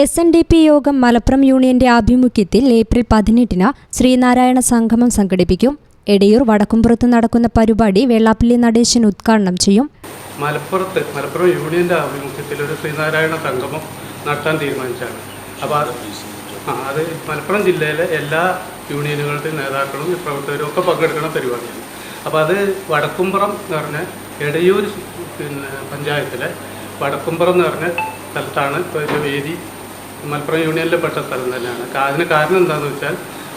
S N D P യോഗം മലപ്പുറം യൂണിയന്റെ ആഭിമുഖ്യത്തിൽ ഏപ്രിൽ പതിനെട്ടിന് ശ്രീനാരായണ സംഗമം സംഘടിപ്പിക്കും. എടയൂർ വടക്കുംപുറത്ത് നടക്കുന്ന പരിപാടി വെള്ളാപ്പള്ളി നടേശൻ ഉദ്ഘാടനം ചെയ്യും. മലപ്പുറത്ത് മലപ്പുറം യൂണിയന്റെ ആഭിമുഖ്യത്തിൽ ഒരു ശ്രീനാരായണ സംഗമം നടത്താൻ തീരുമാനിച്ചാണ്. അപ്പോൾ അത് അത് മലപ്പുറം ജില്ലയിലെ എല്ലാ യൂണിയനുകളുടെ നേതാക്കളും പ്രവർത്തകരും ഒക്കെ പങ്കെടുക്കുന്ന പരിപാടിയാണ്. അപ്പോൾ അത് വടക്കുംപുറം എന്ന് പറഞ്ഞ എടയൂർ പിന്നെ പഞ്ചായത്തിലെ വടക്കുംപുറം എന്ന് പറഞ്ഞ സ്ഥലത്താണ് ഇപ്പോൾ വേദി മലപ്പുറം യൂണിയനിൽ പെട്ട സ്ഥലം തന്നെയാണ്. അതിന് കാരണം എന്താണെന്ന് വെച്ചാൽ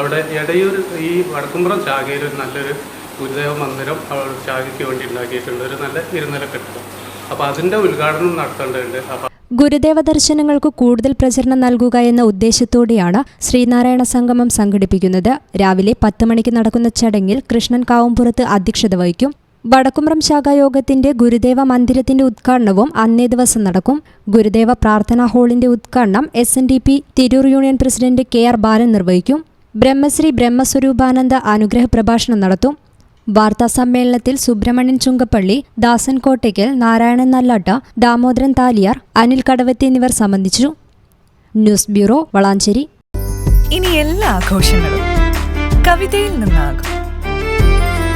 അവിടെ ഇടയൂർ ഈ വടക്കുംപുറം ചാകയിൽ ഒരു നല്ലൊരു ഗുരുദേവ മന്ദിരം അവിടെ ചാകയ്ക്ക് വേണ്ടി ഉണ്ടാക്കിയിട്ടുണ്ട്. ഒരു നല്ല ഇരുനില കെട്ടിടം. അപ്പോൾ അതിന്റെ ഉദ്ഘാടനം നടത്തേണ്ടതുണ്ട്. അപ്പോൾ ഗുരുദേവ ദർശനങ്ങൾക്ക് കൂടുതൽ പ്രചരണം നൽകുക എന്ന ഉദ്ദേശത്തോടെയാണ് ശ്രീനാരായണ സംഗമം സംഘടിപ്പിക്കുന്നത്. രാവിലെ പത്ത് മണിക്ക് നടക്കുന്ന ചടങ്ങിൽ കൃഷ്ണൻ കാവുംപുറത്ത് അധ്യക്ഷത വഹിക്കും. വടക്കുംറം ശാഖായോഗത്തിന്റെ ഗുരുദേവ മന്ദിരത്തിന്റെ ഉദ്ഘാടനവും അന്നേ ദിവസം നടക്കും. ഗുരുദേവ പ്രാർത്ഥനാ ഹാളിന്റെ ഉദ്ഘാടനം S N D P Tirur union president K R Balan നിർവഹിക്കും. ബ്രഹ്മശ്രീ ബ്രഹ്മസ്വരൂപാനന്ദ അനുഗ്രഹ പ്രഭാഷണം നടത്തും. വാർത്താ സമ്മേളനത്തിൽ സുബ്രഹ്മണ്യൻ ചുങ്കപ്പള്ളി ദാസൻ കോട്ടയ്ക്കൽ നാരായണൻ നല്ലാട്ട ദാമോദരൻ താലിയാർ അനിൽ കടവത്തി എന്നിവർ സംബന്ധിച്ചു. News bureau Valanchery. ഇനി എല്ലാ ആഘോഷങ്ങളും കവിതയിൽ നിന്നാകും.